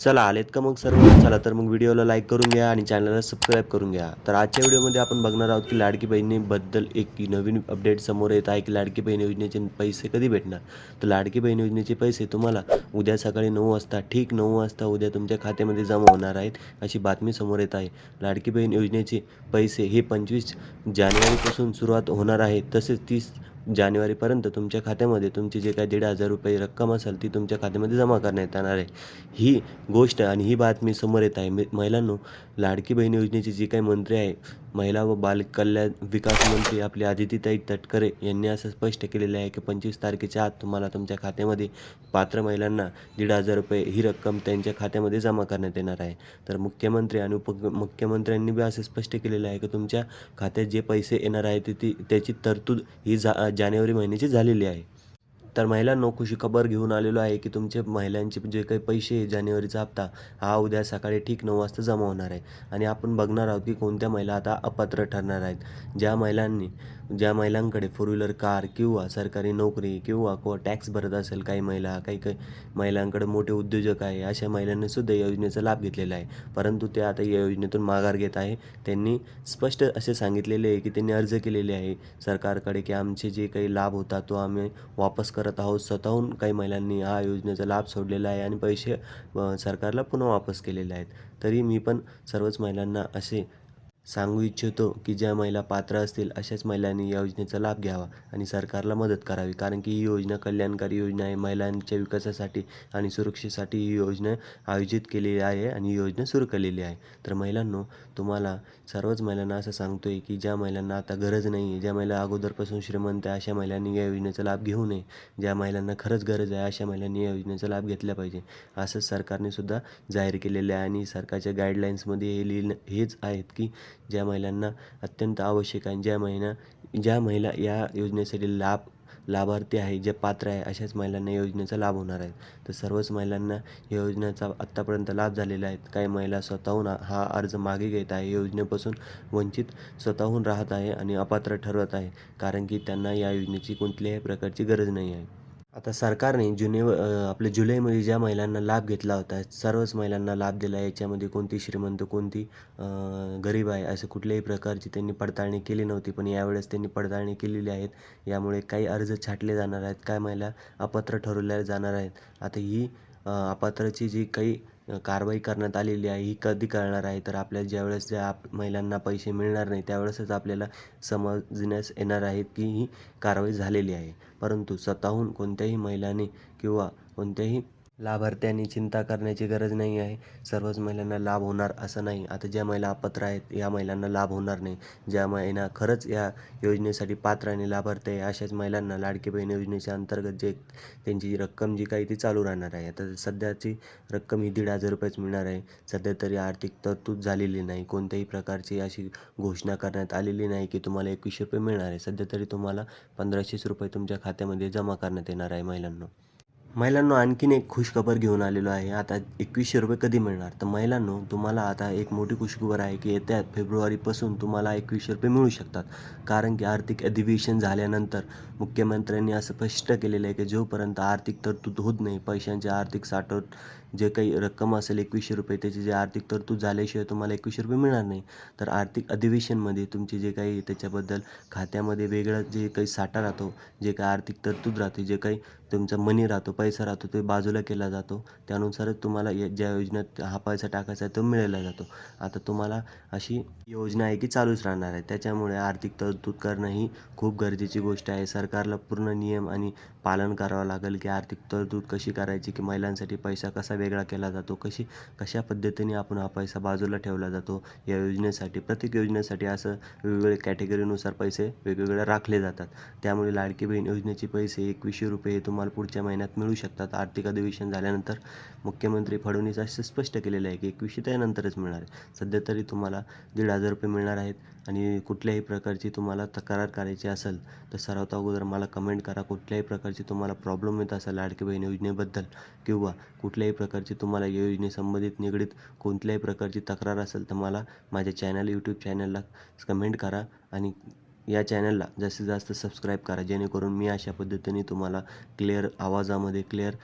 चला आलेत का मग सर्व? चला तर मग व्हिडिओला लाईक करून घ्या आणि चॅनलला सबस्क्राईब करून घ्या. तर आजच्या व्हिडिओमध्ये आपण बघणार आहोत की लाडकी बहिणीबद्दल एक नवीन अपडेट समोर येत आहे की लाडकी बहीण योजनेचे पैसे कधी भेटणार? तर लाडकी बहीण योजनेचे पैसे तुम्हाला उद्या सकाळी नऊ वाजता ठीक नऊ वाजता उद्या तुमच्या खात्यामध्ये जमा होणार आहेत अशी बातमी समोर येत आहे. लाडकी बहीण योजनेचे पैसे हे पंचवीस जानेवारीपासून सुरुवात होणार आहे. तसेच तीस जानेवारीपर्यंत तुमच्या खात्यामध्ये तुमची जे काही दीड हजार रुपये रक्कम असेल ती तुमच्या खात्यामध्ये जमा करण्यात येणार आहे. ही गोष्ट आणि ही बातमी समोर येत आहे. मी- महिलांनो लाडकी बहीण योजनेची जी काही मंत्री आहे महिला व बाल कल्याण विकास मंत्री आपले आदितीताई तटकरे यांनी असं स्पष्ट केलेलं आहे की पंचवीस तारखेच्या आत तुम्हाला तुमच्या खात्यामध्ये पात्र महिलांना दीड हजार रुपये ही रक्कम त्यांच्या खात्यामध्ये जमा करण्यात येणार आहे. तर मुख्यमंत्री आणि उप मुख्यमंत्र्यांनी बी असं स्पष्ट केलेलं आहे की तुमच्या खात्यात जे पैसे येणार आहे ते ती त्याची तरतूद ही जा जानेवारी महिन्याची झालेली आहे. तर महिलांनो खुशी खबर घेऊन आलेलो आहे की तुमचे महिलांचे जे काही पैसे आहे जानेवारीचा हप्ता हा उद्या सकाळी ठीक नऊ वाजता जमा होणार आहे. आणि आपण बघणार आहोत की कोणत्या महिला आता अपात्र ठरणार आहेत. ज्या महिलांनी ज्या महिलांकडे फोर व्हीलर कार किंवा सरकारी नोकरी किंवा को टॅक्स भरत असेल काही महिला काही काही महिलांकडे मोठे उद्योजक आहे अशा महिलांनी सुद्धा या योजनेचा लाभ घेतलेला आहे. परंतु ते आता या योजनेतून माघार घेत आहे. त्यांनी स्पष्ट असे सांगितलेले आहे की त्यांनी अर्ज केलेले आहे सरकारकडे की आमचे जे काही लाभ होता तो आम्ही वापस करत आहोत. स्वतःहून काही महिलांनी हा योजनेचा लाभ सोडलेला आहे आणि पैसे सरकारला पुन्हा वापस केलेले आहेत. तरी मी पण सर्वच महिलांना असे सांगू इच्छितो की ज्या महिला पात्र असतील अशाच महिलांनी या योजनेचा लाभ घ्यावा आणि सरकारला मदत करावी. कारण की ही योजना कल्याणकारी योजना आहे. महिलांच्या विकासासाठी आणि सुरक्षेसाठी ही योजना आयोजित केलेली आहे आणि ही योजना सुरू केलेली आहे. तर महिलांनो तुम्हाला सर्वच महिलांना असं सांगतो आहे की ज्या महिलांना आता गरज नाही आहे ज्या महिला अगोदरपासून श्रीमंत आहे अशा महिलांनी या योजनेचा लाभ घेऊ नये. ज्या महिलांना खरंच गरज आहे अशा महिलांनी या योजनेचा लाभ घेतला पाहिजे. असंच सरकारने सुद्धा जाहीर केलेलं आहे आणि सरकारच्या गाईडलाईन्समध्ये हे लिहिणं हेच आहेत की ज्या महिलांना अत्यंत आवश्यक आहे ज्या महिला ज्या महिला या योजनेसाठी लाभ लाभार्थी आहे जे पात्र आहे अशाच महिलांना योजनेचा लाभ होणार आहे. तर सर्वच महिलांना या योजनेचा आत्तापर्यंत लाभ झालेला आहे. काही महिला स्वतःहून हा अर्ज मागे घेत आहे. योजनेपासून वंचित स्वतःहून राहत आहे आणि अपात्र ठरवत आहे. कारण की त्यांना या योजनेची कोणत्याही प्रकारची गरज नाही आहे. आता सरकारने जुने आपल्या जुलैमध्ये ज्या महिलांना लाभ घेतला होता सर्वच महिलांना लाभ दिला याच्यामध्ये कोणती श्रीमंत कोणती गरीब आहे असं कुठल्याही प्रकारची त्यांनी पडताळणी केली नव्हती पण यावेळेस त्यांनी पडताळणी केलेली आहेत. यामुळे काही अर्ज छाटले जाणार आहेत काय महिला अपात्र ठरवल्या जाणार आहेत. आता ही अपात्राची जी काही कारवाई करण्यात आलेली आहे ही कधी कळणार आहे? तर आपल्या ज्यावेळेस ज्या आप महिलांना पैसे मिळणार नाही त्यावेळेसच आपल्याला समजण्यास येणार आहेत की ही कारवाई झालेली आहे. परंतु स्वतःहून कोणत्याही महिलाने किंवा कोणत्याही लाभार्थ्यांनी चिंता करण्याची गरज नाही आहे. सर्वच महिलांना लाभ होणार असं नाही. आता ज्या महिला अपात्र आहेत या महिलांना लाभ होणार नाही. ज्या महिला खरंच या योजनेसाठी पात्र आणि लाभार्थी आहे अशाच महिलांना लाडकी बहीण योजनेच्या अंतर्गत जे त्यांची रक्कम जी काही ती चालू राहणार आहे. आता सध्याची रक्कम ही दीड हजार रुपयेच मिळणार आहे. सध्या तरी आर्थिक तरतूद झालेली नाही. कोणत्याही प्रकारची अशी घोषणा करण्यात आलेली नाही की तुम्हाला एकवीसशे रुपये मिळणार आहे. सध्या तरी तुम्हाला पंधराशेच रुपये तुमच्या खात्यामध्ये जमा करण्यात येणार आहे महिलांना. महिलांनो आणखीन एक खुशखबर घेऊन आलेलो आहे. आता एकवीसशे रुपये कधी मिळणार? तर महिलांनो तुम्हाला आता एक मोठी खुशखबर आहे की येत्या फेब्रुवारीपासून तुम्हाला एकवीसशे रुपये मिळू शकतात. कारण की आर्थिक अधिवेशन झाल्यानंतर मुख्यमंत्र्यांनी असं स्पष्ट केलेलं आहे की जोपर्यंत आर्थिक तरतूद होत नाही पैशांचे आर्थिक साठवण जे काही रक्कम असेल एकवीसशे रुपये त्याची जे आर्थिक तरतूद झाल्याशिवाय तुम्हाला एकवीसशे रुपये मिळणार नाही. तर आर्थिक अधिवेशनमध्ये तुमचे जे काही त्याच्याबद्दल खात्यामध्ये वेगळं जे काही साठा राहतो जे काही आर्थिक तरतूद राहते जे काही तुमचा मनी राहतो पैसा राहतो ते बाजूला केला जातो. त्यानुसारच तुम्हाला या ज्या योजनेत हा पैसा टाकायचा आहे तो मिळाला जातो. आता तुम्हाला अशी योजना आहे की चालूच राहणार आहे. त्याच्यामुळे आर्थिक तरतूद करणं ही खूप गरजेची गोष्ट आहे. सरकारला पूर्ण नियम आणि पालन करावं लागेल की आर्थिक तरतूद कशी करायची की महिलांसाठी पैसा कसा वेगळा केला जातो कशी कशा पद्धतीने आपण हा पैसा बाजूला ठेवला जातो. या योजनेसाठी प्रत्येक योजनेसाठी असं वेगवेगळ्या कॅटेगरीनुसार पैसे वेगवेगळे राखले जातात. त्यामुळे लाडकी बहीण योजनेचे पैसे एकवीसशे रुपये हे तुम्हाला पुढच्या महिन्यात मिळू शकतात. आर्थिक अधिवेशन झाल्यानंतर मुख्यमंत्री फडणवीस असं स्पष्ट केलेलं आहे की एकवीसशे त्यानंतरच मिळणार आहे. सध्या तरी तुम्हाला दीड हजार रुपये मिळणार आहेत आणि कुठल्याही प्रकारची तुम्हाला तक्रार करायची असेल तर सर्वात अगोदर मला कमेंट करा. कुठल्याही प्रकारची तुम्हाला प्रॉब्लेम येत असेल लाडकी बहीण योजनेबद्दल किंवा कुठल्याही प्रकारची तुम्हाला या योजनेसंबंधित निगडीत कोणत्याही प्रकारची तक्रार असेल तर मला माझ्या चॅनल यूट्यूब चॅनलला कमेंट करा आणि या चॅनलला जास्तीत जास्त सबस्क्राईब करा जेणेकरून मी अशा पद्धतीने तुम्हाला क्लिअर आवाजामध्ये क्लिअर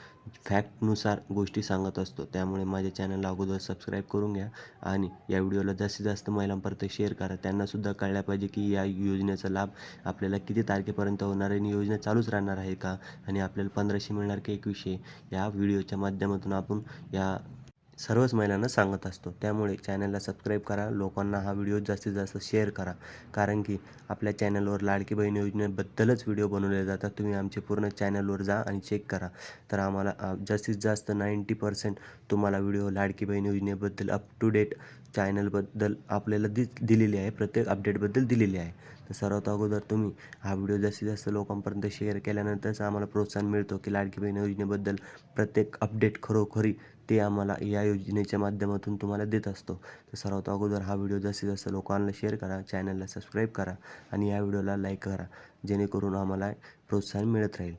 फॅक्टनुसार गोष्टी सांगत असतो. त्यामुळे माझ्या चॅनलला अगोदर सबस्क्राईब करून घ्या आणि या व्हिडिओला जास्तीत जास्त महिलांपर्यंत शेअर करा. त्यांनासुद्धा कळल्या पाहिजे की या योजनेचा लाभ आपल्याला किती तारखेपर्यंत होणार आहे आणि योजना चालूच राहणार आहे का? आणि आपल्याला पंधराशे मिळणार की एकवीसशे? या व्हिडिओच्या माध्यमातून आपण या सर्वच महिलांना सांगत असतो. त्यामुळे चॅनलला सबस्क्राईब करा. लोकांना हा व्हिडिओ जास्तीत जास्त शेअर करा. कारण की आपल्या चॅनलवर लाडकी बहीण योजनेबद्दलच व्हिडिओ बनवले जातात. तुम्ही आमचे पूर्ण चॅनलवर जा आणि चेक करा. तर आम्हाला जास्तीत जास्त नाईंटी पर्सेंट तुम्हाला व्हिडिओ लाडकी बहीण योजनेबद्दल अप टू डेट चॅनलबद्दल आपल्याला दि दिलेली आहे. प्रत्येक अपडेटबद्दल दिलेली आहे. तर सर्वात अगोदर तुम्ही हा व्हिडिओ जास्तीत जास्त लोकांपर्यंत शेअर केल्यानंतरच आम्हाला प्रोत्साहन मिळतो की लाडकी बहीण योजनेबद्दल प्रत्येक अपडेट खरोखरी ते आम्हाला या योजनेच्या माध्यमातून तुम्हाला देत असतो. तर सर्वात अगोदर हा व्हिडिओ जास्तीत जास्त लोकांना शेअर करा चॅनलला सबस्क्राईब करा आणि या व्हिडिओला लाईक करा जेणेकरून आम्हाला प्रोत्साहन मिळत राहील.